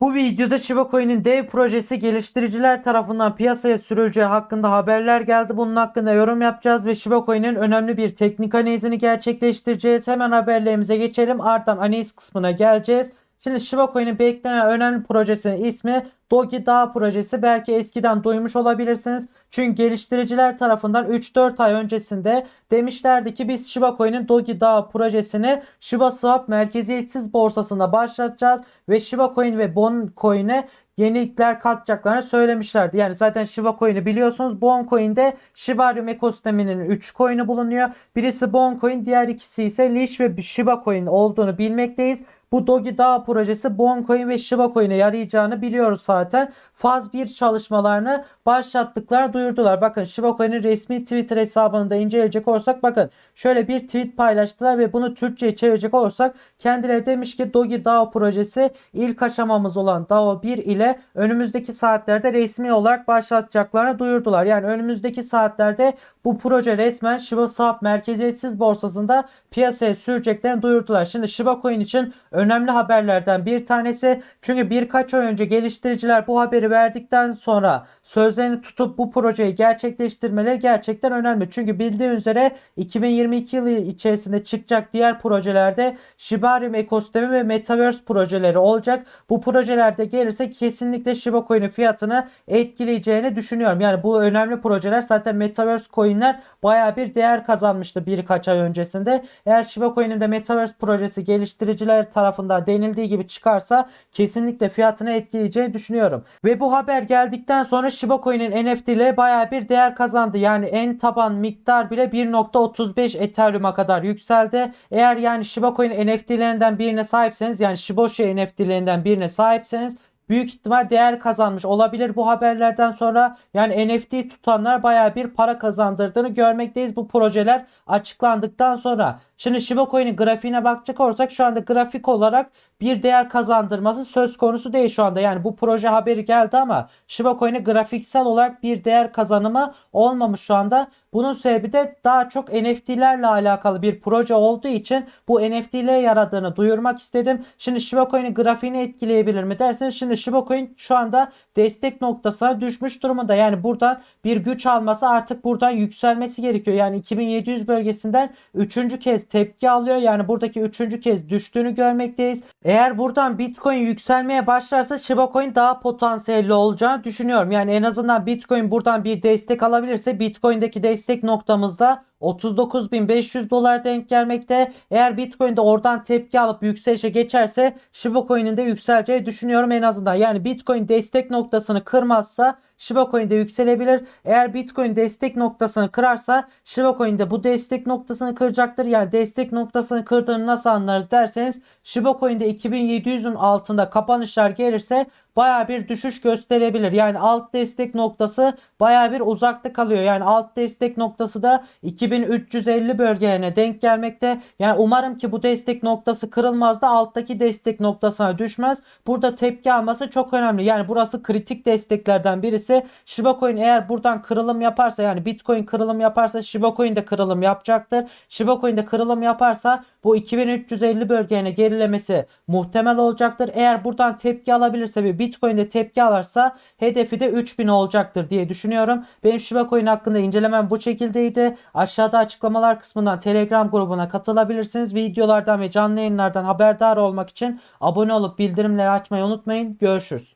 Bu videoda Shiba Coin'in dev projesi geliştiriciler tarafından piyasaya sürüleceği hakkında haberler geldi. Bunun hakkında yorum yapacağız ve Shiba Coin'in önemli bir teknik analizini gerçekleştireceğiz. Hemen haberlerimize geçelim. Ardından analiz kısmına geleceğiz. Şimdi Shiba Coin'in beklenen önemli projesinin ismi Dogi Dağ projesi. Belki eskiden duymuş olabilirsiniz. Çünkü geliştiriciler tarafından 3-4 ay öncesinde demişlerdi ki biz Shiba Coin'in Dogi Dağ projesini Shiba Swap merkeziyetsiz borsasında başlatacağız ve Shiba Coin ve Bon Coin'e yenilikler katacaklarını söylemişlerdi. Yani zaten Shiba Coin'i biliyorsunuz. Bon Coin'de Shibarium ekosisteminin 3 coin'i bulunuyor. Birisi Bon Coin, diğer ikisi ise Leash ve Shiba Coin olduğunu bilmekteyiz. Bu Dogi Dağ projesi Boncoin ve Shiba Coin'e yarayacağını biliyoruz zaten. Faz 1 çalışmalarını başlattıklar duyurdular. Bakın Shiba Coin'in resmi Twitter hesabını da inceleyecek olursak bakın şöyle bir tweet paylaştılar ve bunu Türkçe'ye çevirecek olursak kendileri demiş ki Dogi Dağ projesi ilk aşamamız olan DAO 1 ile önümüzdeki saatlerde resmi olarak başlatacaklarını duyurdular. Yani önümüzdeki saatlerde bu proje resmen Shiba Swap merkeziyetsiz borsasında piyasaya süreceklerini duyurdular. Şimdi Shiba Coin için önemli haberlerden bir tanesi. Çünkü birkaç ay önce geliştiriciler bu haberi verdikten sonra sözlerini tutup bu projeyi gerçekleştirmeleri gerçekten önemli. Çünkü bildiğiniz üzere 2022 yılı içerisinde çıkacak diğer projelerde Shibarium ekosistemi ve Metaverse projeleri olacak. Bu projelerde gelirse kesinlikle Shiba Coin'in fiyatını etkileyeceğini düşünüyorum. Yani bu önemli projeler zaten Metaverse coin'ler baya bir değer kazanmıştı birkaç ay öncesinde. Eğer Shiba Coin'in de Metaverse projesi geliştiriciler tarafından denildiği gibi çıkarsa kesinlikle fiyatını etkileyeceğini düşünüyorum. Ve bu haber geldikten sonra Shiba Coin'in NFT'leri baya bir değer kazandı. Yani en taban miktar bile 1.35 Ethereum'a kadar yükseldi. Eğer yani Shiba Coin NFT'lerinden birine sahipseniz yani Shiboshi NFT'lerinden birine sahipseniz büyük ihtimal değer kazanmış olabilir bu haberlerden sonra. Yani NFT tutanlar baya bir para kazandırdığını görmekteyiz bu projeler açıklandıktan sonra. Şimdi Shiba Coin'in grafiğine bakacak olursak şu anda grafik olarak bir değer kazandırması söz konusu değil şu anda. Yani bu proje haberi geldi ama Shiba Coin'e grafiksel olarak bir değer kazanımı olmamış şu anda. Bunun sebebi de daha çok NFT'lerle alakalı bir proje olduğu için bu NFT'lere yaradığını duyurmak istedim. Şimdi Shiba Coin'in grafiğini etkileyebilir mi derseniz şimdi Shiba Coin şu anda destek noktasına düşmüş durumunda. Yani buradan bir güç alması artık buradan yükselmesi gerekiyor. Yani 2700 bölgesinden 3. kez tepki alıyor. Yani buradaki 3. kez düştüğünü görmekteyiz. Eğer buradan Bitcoin yükselmeye başlarsa Shiba Coin daha potansiyelli olacağını düşünüyorum. Yani en azından Bitcoin buradan bir destek alabilirse Bitcoin'deki destek noktamızda 39.500 dolar denk gelmekte. Eğer Bitcoin de oradan tepki alıp yükselişe geçerse Shiba Coin'in de yükseleceği düşünüyorum en azından. Yani Bitcoin destek noktasını kırmazsa Shiba Coin de yükselebilir. Eğer Bitcoin destek noktasını kırarsa Shiba Coin de bu destek noktasını kıracaktır. Yani destek noktasını kırdığını nasıl anlarız derseniz Shiba Coin'de 2700'ün altında kapanışlar gelirse baya bir düşüş gösterebilir. Yani alt destek noktası baya bir uzakta kalıyor. Yani alt destek noktası da 2350 bölgelerine denk gelmekte. Yani umarım ki bu destek noktası kırılmaz da alttaki destek noktasına düşmez. Burada tepki alması çok önemli. Yani burası kritik desteklerden birisi. Shiba Coin eğer buradan kırılım yaparsa yani Bitcoin kırılım yaparsa Shiba Coin de kırılım yapacaktır. Shiba Coin de kırılım yaparsa bu 2350 bölgelerine gerilemesi muhtemel olacaktır. Eğer buradan tepki alabilirse ve Bitcoin'de tepki alırsa hedefi de 3000 olacaktır diye düşünüyorum. Benim Shiba Coin hakkında incelemem bu şekildeydi. Aşağıda açıklamalar kısmından Telegram grubuna katılabilirsiniz. Videolardan ve canlı yayınlardan haberdar olmak için abone olup bildirimleri açmayı unutmayın. Görüşürüz.